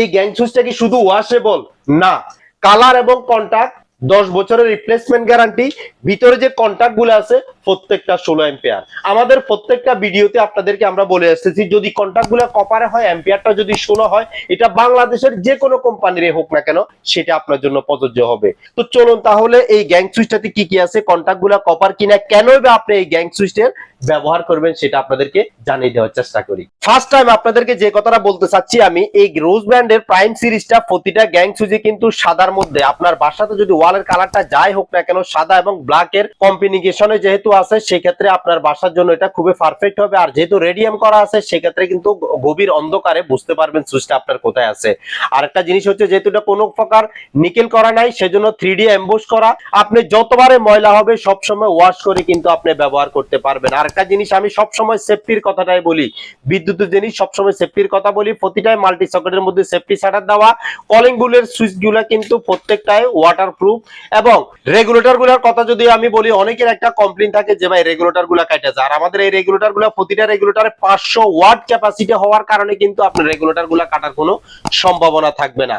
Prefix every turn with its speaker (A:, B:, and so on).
A: এই গ্যাং সুইচটা কি শুধু ওয়াশেবল না। কালার এবং কন্টাক্ট দশ বছরের রিপ্লেসমেন্ট গ্যারান্টি ভিতরে যে কন্টাক্টগুলো আছে প্রত্যেকটা ষোলো এম্পিয়ার আমাদের প্রত্যেকটা ভিডিওতে আপনাদেরকে আমরা বলে আসতেছি, যদি কন্টাক্টগুলো কপারে হয় এম্পিয়ারটা যদি ষোলো হয়, এটা বাংলাদেশের যে কোনো কোম্পানির হোক না কেন, সেটা আপনার জন্য প্রযোজ্য হবে। তো চলুন তাহলে এই গ্যাং সুইচটাতে কি কি আছে কন্টাক্টগুলা কপার কিনা, কেন বা আপনি এই গ্যাং সুইচের ব্যবহার করবেন, সেটা আপনাদেরকে জানিয়ে দেওয়ার চেষ্টা করি। ফার্স্ট টাইম আপনাদেরকে যে কথাটা বলতে চাচ্ছি আমি, এই রোজ ব্র্যান্ডের প্রাইম সিরিজটা প্রতিটা গ্যাং সুইচে কিন্তু সাদার মধ্যে। আপনার বাসাতে যদি ওয়ালের কালারটা যাই হোক না কেন, সাদা এবং ব্ল্যাক এর কম্বিনেশনে যেহেতু আছে, সেক্ষেত্রে আপনার বাসার জন্য এটা খুবই পারফেক্ট হবে। আর যেহেতু রেডিয়াম করা আছে, সেক্ষেত্রে কিন্তু গভীর অন্ধকারে বুঝতে পারবেন সুইচটা আপনার কোথায় আছে। আরেকটা জিনিস হচ্ছে, যেহেতু এটা কোনো প্রকার নিকেল করা নাই, সেজন্য থ্রি ডি এম্বোস করা। আপনি যতবারে ময়লা হবে, সবসময় ওয়াশ করে কিন্তু আপনি ব্যবহার করতে পারবেন। আরেকটা জিনিস আমি সবসময় সেফটির কথাটাই বলি। বিদ্যুতের জিনিস সবসময় সেফটির কথা বলি। প্রতিটাই মাল্টি সকেটের মধ্যে সেফটি শাটার দেওয়া। কলিং বুলের সুইচগুলা কিন্তু প্রত্যেকটাই ওয়াটার প্রুফ এবং রেগুলেটরগুলার কথা যদি আমি বলি, অনেকের একটা কমপ্লেন থাকে যে ভাই রেগুলেটরগুলা কাটা যায়। আর আমাদের এই রেগুলেটরগুলা প্রতিটা রেগুলেটরে পাঁচশো ওয়াট ক্যাপাসিটি হওয়ার কারণে কিন্তু আপনার রেগুলেটরগুলা কাটার কোনো সম্ভাবনা থাকবে না।